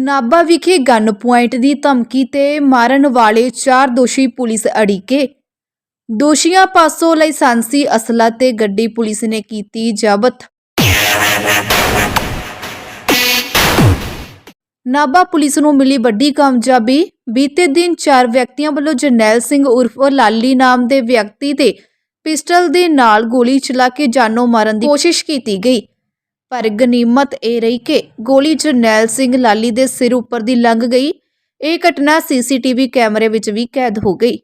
ਨਾਭਾ ਵਿਖੇ gun point ਦੀ ਧਮਕੀ ਤੇ ਮਾਰਨ ਵਾਲੇ ਚਾਰ ਦੋਸ਼ੀ ਪੁਲਿਸ ਅੜੀਕੇ। ਦੋਸ਼ੀਆਂ ਪਾਸੋਂ ਲਾਇਸੈਂਸੀ ਅਸਲਾ ਤੇ ਗੱਡੀ ਪੁਲਿਸ ਨੇ ਕੀਤੀ ਜ਼ਬਤ। ਨਾਭਾ ਪੁਲਿਸ ਨੂੰ ਮਿਲੀ ਵੱਡੀ ਕਾਮਯਾਬੀ। ਬੀਤੇ ਦਿਨ ਚਾਰ ਵਿਅਕਤੀਆਂ ਵੱਲੋਂ ਜਰਨੈਲ ਸਿੰਘ ਉਰਫ ਲਾਲੀ ਨਾਮ ਦੇ ਵਿਅਕਤੀ ਤੇ ਪਿਸਟਲ ਦੇ ਨਾਲ ਗੋਲੀ ਚਲਾ ਕੇ ਜਾਨੋਂ ਮਾਰਨ ਦੀ ਕੋਸ਼ਿਸ਼ ਕੀਤੀ ਗਈ। ਪਰ ਗਨੀਮਤ ਇਹ ਰਹੀ ਕਿ ਗੋਲੀ ਜਰਨੈਲ ਸਿੰਘ ਲਾਲੀ ਦੇ ਸਿਰ ਉੱਪਰ ਦੀ ਲੰਘ ਗਈ। ਇਹ ਘਟਨਾ ਸੀਸੀਟੀਵੀ ਕੈਮਰੇ ਵਿੱਚ ਵੀ ਕੈਦ ਹੋ ਗਈ।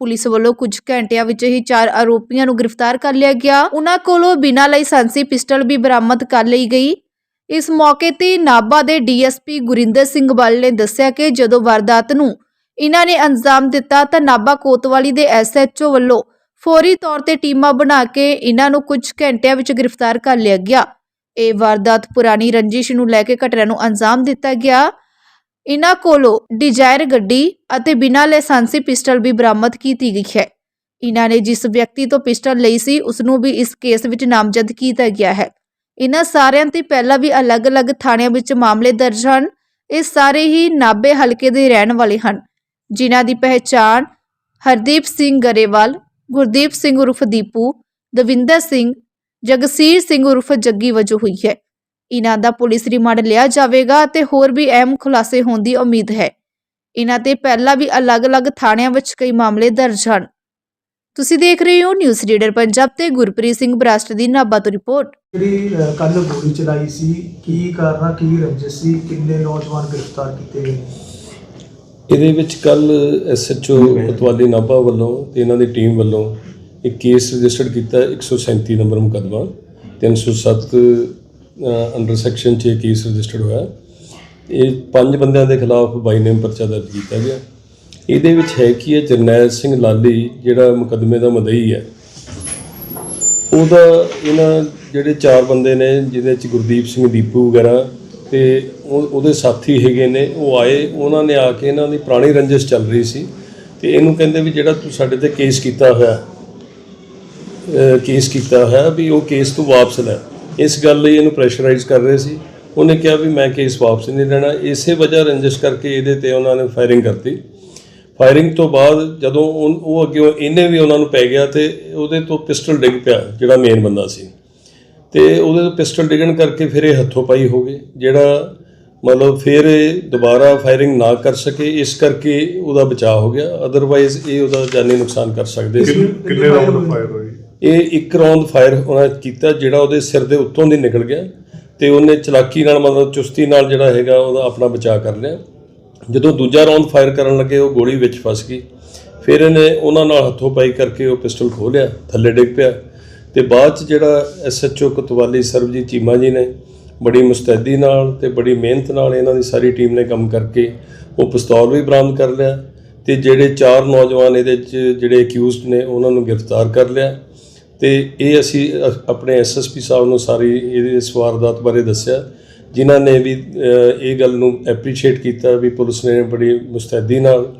ਪੁਲਿਸ ਵੱਲੋਂ ਕੁਝ ਘੰਟਿਆਂ ਵਿੱਚ ਹੀ ਚਾਰ ਆਰੋਪੀਆਂ ਨੂੰ ਗ੍ਰਿਫਤਾਰ ਕਰ ਲਿਆ ਗਿਆ। ਉਹਨਾਂ ਕੋਲੋਂ ਬਿਨਾਂ ਲਾਇਸੈਂਸੀ ਪਿਸਟਲ ਵੀ ਬਰਾਮਦ ਕਰ ਲਈ ਗਈ। ਇਸ ਮੌਕੇ ਤੇ ਨਾਭਾ ਦੇ ਡੀਐਸਪੀ ਗੁਰਿੰਦਰ ਸਿੰਘ ਬੱਲ ਨੇ ਦੱਸਿਆ ਕਿ ਜਦੋਂ ਵਾਰਦਾਤ ਨੂੰ ਇਹਨਾਂ ਨੇ ਅੰਜਾਮ ਦਿੱਤਾ ਤਾਂ ਨਾਭਾ ਕੋਤਵਾਲੀ ਦੇ ਐਸਐਚਓ ਵੱਲੋਂ ਫੌਰੀ ਤੌਰ ਤੇ ਟੀਮਾਂ ਬਣਾ ਕੇ ਇਹਨਾਂ ਨੂੰ ਕੁਝ ਘੰਟਿਆਂ ਵਿੱਚ ਗ੍ਰਿਫਤਾਰ ਕਰ ਲਿਆ ਗਿਆ। ਇਹ ਵਾਰਦਾਤ ਪੁਰਾਣੀ ਰੰਜਿਸ਼ ਨੂੰ ਲੈ ਕੇ ਘਟਨਾ ਨੂੰ ਅੰਜਾਮ ਦਿੱਤਾ ਗਿਆ। ਇਹਨਾਂ ਕੋਲੋਂ ਡਿਜ਼ਾਇਰ ਗੱਡੀ ਅਤੇ ਬਿਨਾਂ ਲਾਇਸੈਂਸੀ ਪਿਸਟਲ ਵੀ ਬਰਾਮਦ ਕੀਤੀ ਗਈ ਹੈ। ਇਹਨਾਂ ਨੇ ਜਿਸ ਵਿਅਕਤੀ ਤੋਂ ਪਿਸਟਲ ਲਈ ਸੀ ਉਸ ਨੂੰ ਵੀ ਇਸ ਕੇਸ ਵਿੱਚ ਨਾਮਜ਼ਦ ਕੀਤਾ ਗਿਆ ਹੈ। ਇਹਨਾਂ ਸਾਰਿਆਂ ਤੇ ਪਹਿਲਾਂ ਵੀ ਅਲੱਗ-ਅਲੱਗ ਥਾਣਿਆਂ ਵਿੱਚ ਮਾਮਲੇ ਦਰਜ ਹਨ। ਇਹ ਸਾਰੇ ਹੀ ਨਾਬੇ ਹਲਕੇ ਦੇ ਰਹਿਣ ਵਾਲੇ ਹਨ, ਜਿਨ੍ਹਾਂ ਦੀ ਪਹਿਚਾਣ ਹਰਦੀਪ ਸਿੰਘ ਗਰੇਵਾਲ, ਗੁਰਦੀਪ ਸਿੰਘ ਉਰਫ ਦੀਪੂ, ਦਵਿੰਦਰ ਸਿੰਘ ਜਗਸੀਰ ਸਿੰਘ ਉਰਫ ਜੱਗੀ ਵਜੋਂ ਹੋਈ ਹੈ। ਇਹਨਾਂ ਦਾ ਪੁਲਿਸ ਰਿਮਾਂਡ ਲਿਆ ਜਾਵੇਗਾ ਅਤੇ ਹੋਰ ਵੀ ਅਹਿਮ ਖੁਲਾਸੇ ਹੋਣ ਦੀ ਉਮੀਦ ਹੈ। ਇਹਨਾਂ ਤੇ ਪਹਿਲਾਂ ਵੀ ਅਲੱਗ-ਅਲੱਗ ਥਾਣਿਆਂ ਵਿੱਚ ਕਈ ਮਾਮਲੇ ਦਰਜ ਹਨ। ਤੁਸੀਂ ਦੇਖ ਰਹੇ ਹੋ ਨਿਊਜ਼ ਰੀਡਰ ਪੰਜਾਬ ਤੇ ਗੁਰਪ੍ਰੀਤ ਸਿੰਘ ਬਰਾਸਟ ਦੀ ਨਾਭਾ ਤੋਂ ਰਿਪੋਰਟ। ਜਿਹੜੀ ਕੱਲ ਗੋਲੀ ਚਲਾਈ ਸੀ ਕੀ ਕਾਰਨ ਕੀ ਰੰਜਿਸ਼ ਸੀ ਕਿੰਨੇ ਨੌਜਵਾਨ ਗ੍ਰਿਫਤਾਰ ਕੀਤੇ ਗਏ? ਇਹਦੇ ਵਿੱਚ ਕੱਲ ਐਸਐਚਓ ਕੋਤਵਾਲੀ ਨਾਭਾ ਵੱਲੋਂ ਤੇ ਇਹਨਾਂ ਦੀ ਟੀਮ ਵੱਲੋਂ ਇੱਕ ਕੇਸ ਰਜਿਸਟਰਡ ਕੀਤਾ 137 ਨੰਬਰ ਮੁਕੱਦਮਾ। 307 ਅੰਡਰ ਸੈਕਸ਼ਨ 'ਚ ਇਹ ਕੇਸ ਰਜਿਸਟਰਡ ਹੋਇਆ ਇਹ ਪੰਜ ਬੰਦਿਆਂ ਦੇ ਖਿਲਾਫ ਬਾਈ ਨੇਮ ਪਰਚਾ ਦਰਜ ਕੀਤਾ ਗਿਆ। ਇਹਦੇ ਵਿੱਚ ਹੈ ਕਿ ਹੈ, ਜਰਨੈਲ ਸਿੰਘ ਲਾਲੀ, ਜਿਹੜਾ ਮੁਕੱਦਮੇ ਦਾ ਮਦਈ ਹੈ, ਉਹਦਾ ਇਹਨਾਂ ਜਿਹੜੇ ਚਾਰ ਬੰਦੇ ਨੇ, ਜਿਹਦੇ ਚ ਗੁਰਦੀਪ ਸਿੰਘ ਦੀਪੂ ਵਗੈਰਾ ਤੇ ਉਹ- ਉਹਦੇ ਸਾਥੀ ਹੈਗੇ ਨੇ, ਉਹ ਆਏ, ਉਹਨਾਂ ਨੇ ਆ ਕੇ ਇਹਨਾਂ ਦੀ ਪੁਰਾਣੀ ਰੰਜਿਸ਼ ਚੱਲ ਰਹੀ ਸੀ ਤੇ ਇਹਨੂੰ ਕਹਿੰਦੇ ਵੀ ਜਿਹੜਾ ਤੂੰ ਸਾਡੇ ਤੇ ਕੇਸ ਕੀਤਾ ਹੋਇਆ ਕੇਸ ਕੀਤਾ ਹੋਇਆ ਵੀ ਉਹ ਕੇਸ ਤੋਂ ਵਾਪਸ ਲੈ। ਇਸ ਗੱਲ ਲਈ ਇਹਨੂੰ ਪ੍ਰੈਸ਼ਰਾਈਜ਼ ਕਰ ਰਹੇ ਸੀ। ਉਹਨੇ ਕਿਹਾ ਵੀ ਮੈਂ ਕੇਸ ਵਾਪਸ ਨਹੀਂ ਲੈਣਾ। ਇਸੇ ਵਜ੍ਹਾ ਰੰਜਿਸ਼ ਕਰਕੇ ਇਹਦੇ ਤੇ ਉਹਨਾਂ ਨੇ ਫਾਇਰਿੰਗ ਕਰਤੀ। ਫਾਇਰਿੰਗ ਤੋਂ ਬਾਅਦ ਜਦੋਂ ਉਹ ਅੱਗੇ ਇਹਨੇ ਵੀ ਉਹਨਾਂ ਨੂੰ ਪੈ ਗਿਆ ਤੇ ਉਹਦੇ ਤੋਂ ਪਿਸਟਲ ਡਿੱਗ ਪਿਆ, ਜਿਹੜਾ ਮੇਨ ਬੰਦਾ ਸੀ। ਤੇ ਉਹਦੇ ਤੋਂ ਪਿਸਟਲ ਡਿੱਗਣ ਕਰਕੇ ਫਿਰ ਇਹ ਹੱਥੋਂ ਪਾਈ ਹੋ ਗਏ, ਜਿਹੜਾ ਮਤਲਬ ਫਿਰ ਦੁਬਾਰਾ ਫਾਇਰਿੰਗ ਨਾ ਕਰ ਸਕੇ, ਇਸ ਕਰਕੇ ਉਹਦਾ ਬਚਾਅ ਹੋ ਗਿਆ। ਅਦਰਵਾਈਜ਼ ਇਹ ਉਹਦਾ ਜਾਨੀ ਨੁਕਸਾਨ ਕਰ ਸਕਦੇ ਸੀ। ਕਿੰਨੇ ਰਾਉਂਡ ਫਾਇਰ ਹੋਏ? ਇਹ ਇੱਕ ਰੌਂਦ ਫਾਇਰ ਉਹਨਾਂ ਕੀਤਾ ਜਿਹੜਾ ਉਹਦੇ ਸਿਰ ਦੇ ਉੱਤੋਂ ਦੀ ਨਿਕਲ ਗਿਆ ਤੇ ਉਹਨੇ ਚਲਾਕੀ ਨਾਲ ਮਤਲਬ ਚੁਸਤੀ ਨਾਲ ਜਿਹੜਾ ਹੈਗਾ ਉਹਦਾ ਆਪਣਾ ਬਚਾਅ ਕਰ ਲਿਆ। ਜਦੋਂ ਦੂਜਾ ਰੌਂਦ ਫਾਇਰ ਕਰਨ ਲੱਗੇ, ਉਹ ਗੋਲੀ ਵਿੱਚ ਫਸ ਗਈ। ਫਿਰ ਇਹਨੇ ਉਹਨਾਂ ਨਾਲ ਹੱਥੋਂ ਪਾਈ ਕਰਕੇ ਉਹ ਪਿਸਟਲ ਖੋਹ ਲਿਆ, ਥੱਲੇ ਡਿੱਗ ਪਿਆ। ਤੇ ਬਾਅਦ ਚ ਜਿਹੜਾ ਐਸਐਚਓ ਕਤਵਾਲੀ ਸਰਬਜੀਤ ਚੀਮਾ ਜੀ ਨੇ ਬੜੀ ਮੁਸਤੈਦੀ ਨਾਲ ਤੇ ਬੜੀ ਮਿਹਨਤ ਨਾਲ ਇਹਨਾਂ ਦੀ ਸਾਰੀ ਟੀਮ ਨੇ ਕੰਮ ਕਰਕੇ ਉਹ ਪਿਸਤੌਲ ਵੀ ਬਰਾਮਦ ਕਰ ਲਿਆ ਤੇ ਜਿਹੜੇ ਚਾਰ ਨੌਜਵਾਨ ਇਹਦੇ ਚ ਜਿਹੜੇ ਅਕਿਊਜ਼ਡ ਨੇ, ਉਹਨਾਂ ਨੂੰ ਗ੍ਰਿਫਤਾਰ ਕਰ ਲਿਆ। ਤੇ ਇਹ ਅਸੀਂ ਅ- ਆਪਣੇ ਐਸਐਸਪੀ ਸਾਹਿਬ ਨੂੰ ਸਾਰੀ ਇਹਦੇ ਇਸ ਵਾਰਦਾਤ ਬਾਰੇ ਦੱਸਿਆ, ਜਿਨ੍ਹਾਂ ਨੇ ਵੀ ਇਹ ਗੱਲ ਨੂੰ ਐਪਰੀਸ਼ੀਏਟ ਕੀਤਾ ਵੀ ਪੁਲਿਸ ਨੇ ਬੜੀ ਮੁਸਤੈਦੀ ਨਾਲ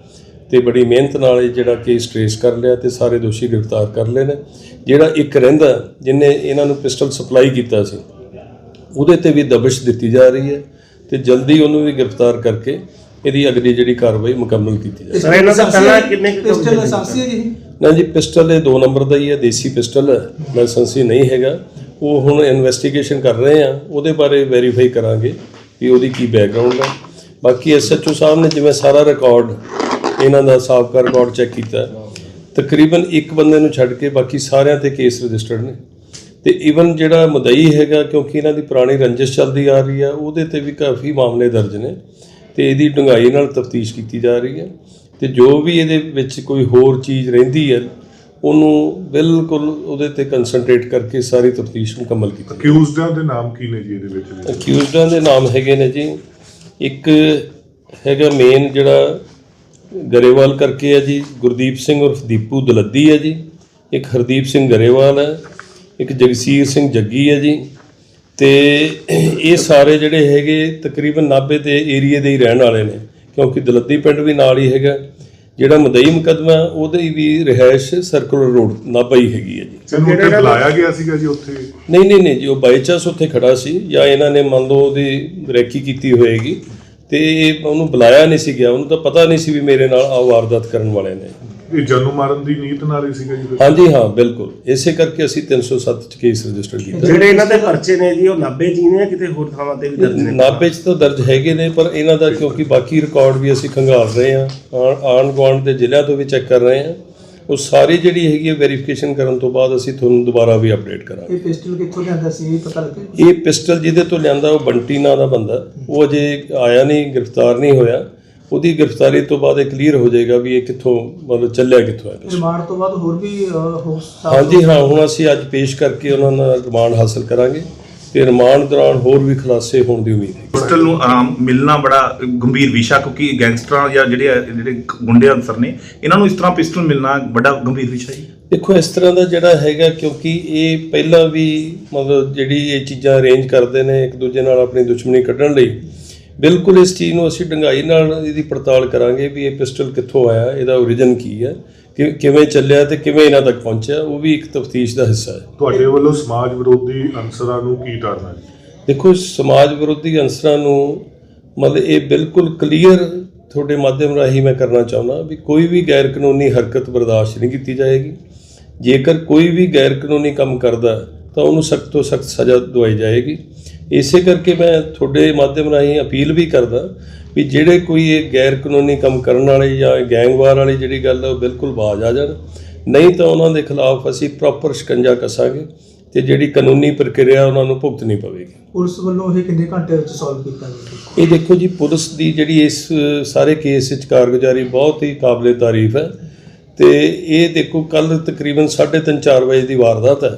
ਤੇ ਬੜੀ ਮਿਹਨਤ ਨਾਲ ਇਹ ਜਿਹੜਾ ਕੇਸ ਟ੍ਰੇਸ ਕਰ ਲਿਆ ਤੇ ਸਾਰੇ ਦੋਸ਼ੀ ਗ੍ਰਿਫਤਾਰ ਕਰ ਲਏ ਨੇ। ਜਿਹੜਾ ਇੱਕ ਰਹਿੰਦਾ ਜਿਨੇ ਇਹਨਾਂ ਨੂੰ ਪਿਸਟਲ ਸਪਲਾਈ ਕੀਤਾ ਸੀ, ਉਹਦੇ ਤੇ ਵੀ ਦਬਿਸ਼ ਦਿੱਤੀ ਜਾ ਰਹੀ ਹੈ ਤੇ ਜਲਦੀ ਉਹਨੂੰ ਵੀ ਗ੍ਰਿਫਤਾਰ ਕਰਕੇ ਇਹਦੀ ਅਗਲੀ ਜਿਹੜੀ ਕਾਰਵਾਈ ਮੁਕੰਮਲ ਕੀਤੀ ਜਾਵੇ। ਸਰ ਇਹਨਾਂ ਦਾ ਪਹਿਲਾਂ ਕਿੰਨੇ ਪਿਸਟਲ ਲਾਇਸੈਂਸੀ ਹੈ ਜੀ ਨਾ ਜੀ ਪਿਸਟਲ ਇਹ 2 ਨੰਬਰ ਦਾ ਹੀ ਹੈ ਦੇਸੀ ਪਿਸਟਲ ਹੈ। ਲਾਇਸੈਂਸੀ ਨਹੀਂ ਹੈਗਾ। ਉਹ ਹੁਣ ਇਨਵੈਸਟੀਗੇਸ਼ਨ ਕਰ ਰਹੇ ਆ ਉਹਦੇ ਬਾਰੇ ਵੈਰੀਫਾਈ ਕਰਾਂਗੇ ਵੀ ਉਹਦੀ ਕੀ ਬੈਕਗ੍ਰਾਉਂਡ ਹੈ। ਬਾਕੀ ਐਸਐਚਓ ਸਾਹਿਬ ਨੇ ਜਿਵੇਂ ਸਾਰਾ ਰਿਕਾਰਡ ਇਹਨਾਂ ਦਾ ਸਾਬਕਾ ਰਿਕਾਰਡ ਚੈੱਕ ਕੀਤਾ। ਤਕਰੀਬਨ ਇੱਕ ਬੰਦੇ ਨੂੰ ਛੱਡ ਕੇ ਬਾਕੀ ਸਾਰਿਆਂ ਤੇ ਕੇਸ ਰਜਿਸਟਰਡ ਨੇ। ਤੇ ਇਵਨ ਜਿਹੜਾ ਮਦਈ ਹੈਗਾ ਕਿਉਂਕਿ ਇਹਨਾਂ ਦੀ ਪੁਰਾਣੀ ਰੰਜਿਸ਼ ਚੱਲਦੀ ਆ ਰਹੀ ਆ ਉਹਦੇ ਤੇ ਵੀ ਕਾਫੀ ਮਾਮਲੇ ਦਰਜ ਨੇ। ਤੇ ਇਹਦੀ ਡੂੰਘਾਈ ਨਾਲ ਤਫਤੀਸ਼ ਕੀਤੀ ਜਾ ਰਹੀ ਹੈ ਤੇ ਜੋ ਵੀ ਇਹਦੇ ਵਿੱਚ ਕੋਈ ਹੋਰ ਚੀਜ਼ ਰਹਿੰਦੀ ਹੈ ਉਹਨੂੰ ਬਿਲਕੁਲ ਉਹਦੇ ਤੇ ਕਨਸੈਂਟਰੇਟ ਕਰਕੇ ਸਾਰੀ ਤਫਤੀਸ਼ ਮੁਕੰਮਲ ਕੀਤੀ ਅਕਿਊਜ਼ਡਾਂ ਦੇ ਨਾਮ ਕੀ ਨੇ ਜੀ ਇਹਦੇ ਵਿੱਚ? ਅਕਿਊਜ਼ਡਾਂ ਦੇ ਨਾਮ ਹੈਗੇ ਨੇ ਜੀ। ਇੱਕ ਹੈਗਾ ਮੇਨ ਜਿਹੜਾ ਗਰੇਵਾਲ ਕਰਕੇ ਹੈ ਜੀ ਗੁਰਦੀਪ ਸਿੰਘ ਉਰਫ ਦੀਪੂ ਦਲੱਦੀ ਹੈ ਜੀ। ਇੱਕ ਹਰਦੀਪ ਸਿੰਘ ਗਰੇਵਾਲ ਹੈ। ਇੱਕ ਜਗਸੀਰ ਸਿੰਘ ਜੱਗੀ ਹੈ ਜੀ। ਤੇ ਇਹ ਸਾਰੇ ਜਿਹੜੇ ਹੈਗੇ ਤਕਰੀਬਨ ਨਾਭੇ ਦੇ ਏਰੀਏ ਦੇ ਹੀ ਰਹਿਣ ਵਾਲੇ ਨੇ ਕਿਉਂਕਿ ਦਲੱਦੀ ਪਿੰਡ ਵੀ ਨਾਲ ਹੀ ਹੈਗਾ। ਜਿਹੜਾ ਮਦਈ ਮੁਕੱਦਮਾ ਉਹਦੀ ਵੀ ਰਿਹਾਇਸ਼ ਸਰਕੂਲਰ ਰੋਡ ਨਾਭਾ ਹੀ ਹੈਗੀ ਹੈ ਜੀ। ਉੱਥੇ ਬੁਲਾਇਆ ਗਿਆ ਸੀਗਾ ਜੀ ਉੱਥੇ। ਨਹੀਂ ਨਹੀਂ ਨਹੀਂ ਜੀ ਉਹ ਬਾਈ ਚਾਂਸ ਉੱਥੇ ਖੜਾ ਸੀ ਜਾਂ ਇਹਨਾਂ ਨੇ ਮੰਨ ਲਓ ਉਹਦੀ ਰੈਕੀ ਕੀਤੀ ਹੋਏਗੀ। ਤੇ ਇਹ ਉਹਨੂੰ ਬੁਲਾਇਆ ਨਹੀਂ ਸੀ ਗਿਆ ਉਹਨੂੰ ਤਾਂ ਪਤਾ ਨਹੀਂ ਸੀ ਵੀ ਮੇਰੇ ਨਾਲ ਆ ਵਾਰਦਾਤ ਕਰਨ ਵਾਲੇ ਨੇ। ਇਹ ਜਾਨੂ ਮਾਰਨ ਦੀ ਨੀਤ ਨਾਲ ਹੀ ਸੀਗਾ ਜੀ? ਹਾਂਜੀ ਹਾਂ ਬਿਲਕੁਲ। ਇਸੇ ਕਰਕੇ ਅਸੀਂ 307 ਚ ਕੇਸ ਰਜਿਸਟਰ ਕੀਤਾ। ਜਿਹੜੇ ਇਹਨਾਂ ਦੇ ਪਰਚੇ ਨੇ ਜੀ ਉਹ ਨਾਭੇ ਜੀ ਨੇ ਕਿਤੇ ਹੋਰ ਥਾਵਾਂ ਤੇ ਵੀ ਦਰਜ ਨੇ? ਨਾਭੇ 'ਚ ਤਾਂ ਦਰਜ ਹੈਗੇ ਨੇ ਪਰ ਇਹਨਾਂ ਦਾ ਕਿਉਂਕਿ ਬਾਕੀ ਰਿਕਾਰਡ ਵੀ ਅਸੀਂ ਖੰਗਾਲ ਰਹੇ ਹਾਂ ਆਣ- ਆਂਢ ਗੁਆਂਢ ਦੇ ਜ਼ਿਲ੍ਹਿਆਂ ਤੋਂ ਵੀ ਚੈੱਕ ਕਰ ਰਹੇ ਹਾਂ। ਉਹ ਸਾਰੀ ਜਿਹੜੀ ਹੈਗੀ ਹੈ ਵੈਰੀਫਿਕੇਸ਼ਨ ਕਰਨ ਤੋਂ ਬਾਅਦ ਅਸੀਂ ਤੁਹਾਨੂੰ ਦੁਬਾਰਾ ਵੀ ਅਪਡੇਟ ਕਰਾਂਗੇ। ਇਹ ਪਿਸਟਲ ਕਿੱਥੋਂ ਲਿਆਂਦਾ ਸੀ ਇਹ ਪਤਾ ਲੱਗਿਆ? ਇਹ ਪਿਸਟਲ ਜਿਹਦੇ ਤੋਂ ਲਿਆਂਦਾ ਉਹ ਬੰਟੀ ਨਾਂ ਦਾ ਬੰਦਾ। ਉਹ ਅਜੇ ਆਇਆ ਨਹੀਂ ਗ੍ਰਿਫਤਾਰ ਨਹੀਂ ਹੋਇਆ। ਉਹਦੀ ਗ੍ਰਿਫਤਾਰੀ ਤੋਂ ਬਾਅਦ ਇਹ ਕਲੀਅਰ ਹੋ ਜਾਏਗਾ ਵੀ ਇਹ ਕਿੱਥੋਂ ਮਤਲਬ ਚੱਲਿਆ ਕਿੱਥੋਂ ਹੈ। ਰਿਮਾਂਡ ਤੋਂ ਬਾਅਦ ਹੋਰ ਵੀ ਹੋ ਸਕਦਾ। ਹਾਂਜੀ ਹਾਂ ਹੁਣ ਅਸੀਂ ਅੱਜ ਪੇਸ਼ ਕਰਕੇ ਉਹਨਾਂ ਦਾ ਰਿਮਾਂਡ ਹਾਸਲ ਕਰਾਂਗੇ ਤੇ ਰਿਮਾਂਡ ਦੌਰਾਨ ਹੋਰ ਵੀ ਖੁਲਾਸੇ ਹੋਣ ਦੀ ਉਮੀਦ ਹੈ ਪਿਸਟਲ ਨੂੰ ਆਰਾਮ ਮਿਲਣਾ ਬੜਾ ਗੰਭੀਰ ਵਿਸ਼ਾ ਕਿਉਂਕਿ ਗੈਂਗਸਟਰਾਂ ਜਾਂ ਜਿਹੜੇ ਜਿਹੜੇ ਗੁੰਡੇ ਅਨਸਰ ਨੇ ਇਹਨਾਂ ਨੂੰ ਇਸ ਤਰ੍ਹਾਂ ਪਿਸਟਲ ਮਿਲਣਾ ਬੜਾ ਗੰਭੀਰ ਵਿਸ਼ਾ ਜੀ। ਦੇਖੋ ਇਸ ਤਰ੍ਹਾਂ ਦਾ ਜਿਹੜਾ ਹੈਗਾ ਕਿਉਂਕਿ ਇਹ ਪਹਿਲਾਂ ਵੀ ਮਤਲਬ ਜਿਹੜੀ ਇਹ ਚੀਜ਼ਾਂ ਅਰੇਂਜ ਕਰਦੇ ਨੇ ਇੱਕ ਦੂਜੇ ਨਾਲ ਆਪਣੀ ਦੁਸ਼ਮਣੀ ਕੱਢਣ ਲਈ ਬਿਲਕੁਲ ਇਸ ਚੀਜ਼ ਨੂੰ ਅਸੀਂ ਡੰਗਾਈ ਨਾਲ ਇਹਦੀ ਪੜਤਾਲ ਕਰਾਂਗੇ ਵੀ ਇਹ ਪਿਸਟਲ ਕਿੱਥੋਂ ਆਇਆ ਇਹਦਾ origin ਕੀ ਹੈ ਕਿ ਕਿਵੇਂ ਚੱਲਿਆ ਤੇ ਕਿਵੇਂ ਇਹਨਾਂ ਤੱਕ ਪਹੁੰਚਿਆ ਉਹ ਵੀ ਇੱਕ ਤਫਤੀਸ਼ ਦਾ ਹਿੱਸਾ ਹੈ। ਤੁਹਾਡੇ ਵੱਲੋਂ ਸਮਾਜ ਵਿਰੋਧੀ ਅਨਸਰਾਂ ਨੂੰ ਕੀ ਕਰਨਾ ਜੀ? ਦੇਖੋ ਸਮਾਜ ਵਿਰੋਧੀ ਅੰਸਰਾਂ ਨੂੰ ਮਤਲਬ ਇਹ ਬਿਲਕੁਲ ਕਲੀਅਰ ਤੁਹਾਡੇ ਮਾਧਿਅਮ ਰਾਹੀਂ ਮੈਂ ਕਰਨਾ ਚਾਹੁੰਦਾ ਵੀ ਕੋਈ ਵੀ ਗੈਰ ਕਾਨੂੰਨੀ ਹਰਕਤ ਬਰਦਾਸ਼ਤ ਨਹੀਂ ਕੀਤੀ ਜਾਏਗੀ। ਜੇਕਰ ਕੋਈ ਵੀ ਗੈਰ ਕਾਨੂੰਨੀ ਕੰਮ ਕਰਦਾ ਹੈ, ਤਾਂ ਉਹਨੂੰ ਸਖਤ ਤੋਂ ਸਖਤ ਸਜ਼ਾ ਦਵਾਈ ਜਾਏਗੀ। ਇਸੇ ਕਰਕੇ ਮੈਂ ਤੁਹਾਡੇ ਮਾਧਿਅਮ ਰਾਹੀਂ ਅਪੀਲ ਵੀ ਕਰਦਾ ਵੀ ਜਿਹੜੇ ਕੋਈ ਇਹ ਗੈਰ ਕਾਨੂੰਨੀ ਕੰਮ ਕਰਨ ਵਾਲੇ ਜਾਂ ਗੈਂਗਵਾਰ ਵਾਲੀ ਜਿਹੜੀ ਗੱਲ ਹੈ ਉਹ ਬਿਲਕੁਲ ਬਾਜ਼ ਆ ਜਾਣ। ਨਹੀਂ ਤਾਂ ਉਹਨਾਂ ਦੇ ਖਿਲਾਫ ਅਸੀਂ ਪ੍ਰੋਪਰ ਸ਼ਿਕੰਜਾ ਕੱਸਾਂਗੇ ਤੇ ਜਿਹੜੀ ਕਾਨੂੰਨੀ ਪ੍ਰਕਿਰਿਆ ਉਹਨਾਂ ਨੂੰ ਭੁਗਤਣੀ ਪਵੇਗੀ। ਪੁਲਿਸ ਵੱਲੋਂ ਇਹ ਕਿੰਨੇ ਘੰਟੇ ਵਿੱਚ ਸੋਲਵ ਕੀਤਾ ਗਿਆ? ਇਹ ਦੇਖੋ ਜੀ ਪੁਲਿਸ ਦੀ ਜਿਹੜੀ ਇਸ ਸਾਰੇ ਕੇਸ ਵਿੱਚ ਕਾਰਗੁਜ਼ਾਰੀ ਬਹੁਤ ਹੀ ਕਾਬਲੇ ਤਾਰੀਫ ਹੈ ਤੇ ਇਹ ਦੇਖੋ ਕੱਲ ਤਕਰੀਬਨ 3:30 4 ਵਜੇ ਦੀ ਵਾਰਦਾਤ ਹੈ।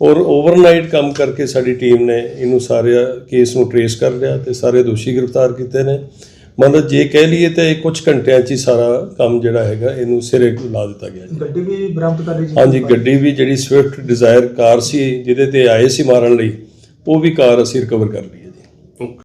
ਔਰ ਓਵਰਨਾਈਟ ਕੰਮ ਕਰਕੇ ਸਾਡੀ ਟੀਮ ਨੇ ਇਹਨੂੰ ਸਾਰੇ ਕੇਸ ਨੂੰ ਟਰੇਸ ਕਰ ਲਿਆ ਤੇ ਸਾਰੇ ਦੋਸ਼ੀ ਗ੍ਰਿਫਤਾਰ ਕੀਤੇ ਨੇ। ਮਤਲਬ ਜੇ ਕਹਿ ਲਈਏ ਤਾਂ ਇਹ ਕੁਝ ਘੰਟਿਆਂ 'ਚ ਹੀ ਸਾਰਾ ਕੰਮ ਜਿਹੜਾ ਹੈਗਾ ਇਹਨੂੰ ਸਿਰੇ ਲਾ ਦਿੱਤਾ ਗਿਆ ਜੀ। ਗੱਡੀ ਵੀ ਬਰਾਮਦ ਕਰ ਲਈ ਜੀ? ਹਾਂਜੀ ਗੱਡੀ ਵੀ ਜਿਹੜੀ ਸਵਿਫਟ ਡਿਜ਼ਾਇਰ ਕਾਰ ਸੀ ਜਿਹਦੇ ਤੇ ਆਏ ਸੀ ਮਾਰਨ ਲਈ ਉਹ ਵੀ ਕਾਰ ਅਸੀਂ ਰਿਕਵਰ ਕਰ ਲਈ